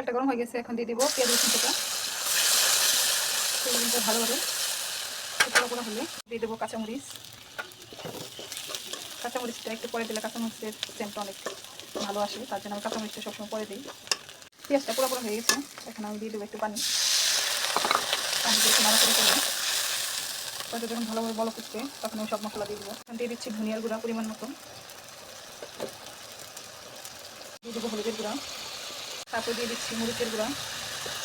তেলটা গরম হয়ে গেছে, এখন দিয়ে দিব পেঁয়াজ রসুনটা পেঁয়াজটা ভালোভাবে পোড়া পোড়া হলে দিয়ে দেবো কাঁচামরিচ। কাঁচামরিচটা একটু পরে দিলে কাঁচামরিচের সেন্টটা অনেক ভালো আসে, তার জন্য আমি কাঁচামরিচটা সবসময় পরে দিই। পেঁয়াজটা পোড়া পোড়া হয়ে গেছে, এখন আমি দিয়ে দেবো একটু পানি। পানি দিয়ে একটু নাড়াচাড়া করব তাতে যখন ভালোভাবে বলো করতে তখন আমি সব মশলা দিয়ে দেবো। এখন দিয়ে দিচ্ছি ধনিয়ার গুঁড়া পরিমাণ মতো। দিয়ে দেবো হলুদের গুঁড়া। তারপর দিয়ে দিচ্ছি মরিচের গুঁড়া।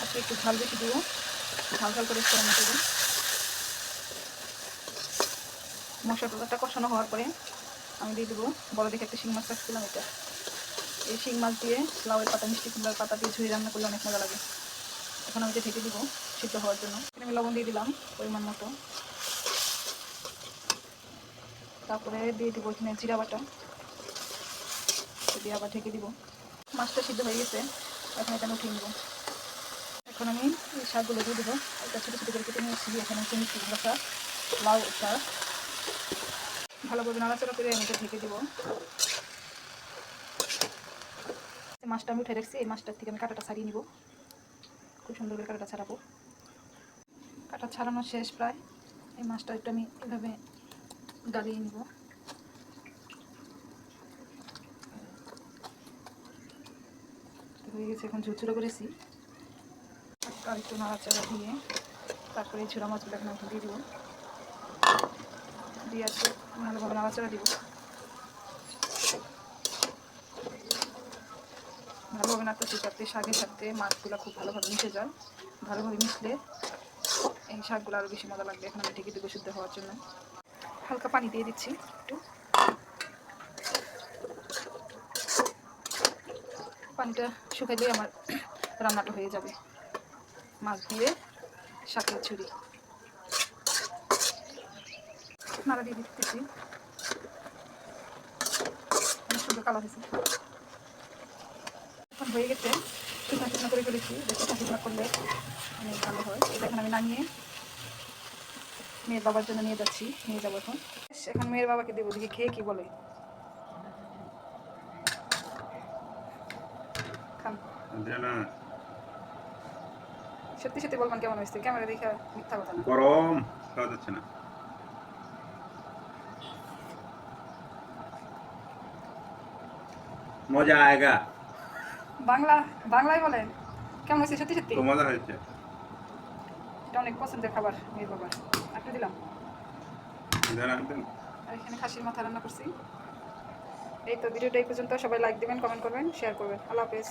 আজকে একটু ঝাল বেশি দিব। ঝাল ঝাল করে ফোড়ন দেবো মশলাটা কষানো হওয়ার পরে আমি দিয়ে দেবো বড় দেখে একটা শিং মাছ রাখছিলাম এটা। এই শিং মাছ দিয়ে লাউয়ের পাতা, মিষ্টি কুমড়ার পাতা দিয়ে ঝুড়ি রান্না করলে অনেক মজা লাগে। এখন আমি এটা ঢেকে দিব সিদ্ধ হওয়ার জন্য। আমি লবণ দিয়ে দিলাম পরিমাণ মতো। তারপরে দিয়ে দিব এখানে জিরা বাটা। দিয়ে আবার ঢেকে দিব। মাছটা সিদ্ধ হয়ে গেছে। এখন এটা উঠিয়ে এখন আমি এই শাকগুলো দিয়ে দেবো। এটা ছোটো ছোটো করে কেটে নিয়েছি। এখানে কুমড়া শাক লাউ শাক ভালোভাবে নাড়াচাড়া করে আমি এটা ঢেকে দেবো। মাছটা আমি উঠে রাখছি। এই মাছটার থেকে আমি কাঁটাটা ছাড়িয়ে নিব। খুব সুন্দর করে কাঁটাটা ছাড়াবো। কাঁটা ছাড়ানো শেষ প্রায়। এই মাছটা একটু আমি এভাবে গালিয়ে নিব। হয়ে গেছে, এখন ঝুচুরো করেছি। আর একটু নাড়াচাড়া দিয়ে তারপরে এই ছোড়া মাছগুলো এখন দিয়ে দিব। দিয়ে আছে ভালোভাবে নাড়াচাড়া দিব। ভালোভাবে নাড়তেছি যাতে শাকের সাথে মাছগুলো খুব ভালোভাবে মিশে যায়। ভালোভাবে মিশলে এই শাকগুলো আরও বেশি মজা লাগবে। এখন আমি ঢেকে দেবো শুদ্ধ হওয়ার জন্য। হালকা পানি দিয়ে দিচ্ছি একটু। পানিটা শুকাইলেই আমার রান্নাটা হয়ে যাবে। মাছ দিয়ে শাকের ছুরি নাড়া দিয়ে দিতেছি। অনেক সুন্দর হয়েছে। এখন হয়ে গেছে। শুকনো শুকনো করে ফেলেছি। বেশি শুকনো করলে অনেক ভালো হয়। এটা এখন আমি নামিয়ে মেয়ের বাবার জন্য নিয়ে যাচ্ছি। নিয়ে যাব এখন। এখন মেয়ের বাবাকে দেবো। দেখি খেয়ে কি বলে। খান। সত্যি সত্যি বলবেন কেমন হয়েছে? ক্যামেরা দেখে মিথ্যা কথা না। গরম খাওয়া যাচ্ছে না। মজা আয়েগা। বাংলা বাংলায় বলেন। কেমন হয়েছে? সত্যি সত্যি? মজা হয়েছে। এটা অনেক পছন্দের খাবার মেয়ের বাবার। দিলাম। আর এখানে খাসির মাথা রান্না করছি। এই তো ভিডিওটা এই পর্যন্ত। সবাই লাইক দিবেন কমেন্ট করবেন শেয়ার করবেন। আল্লাহ হাফেজ।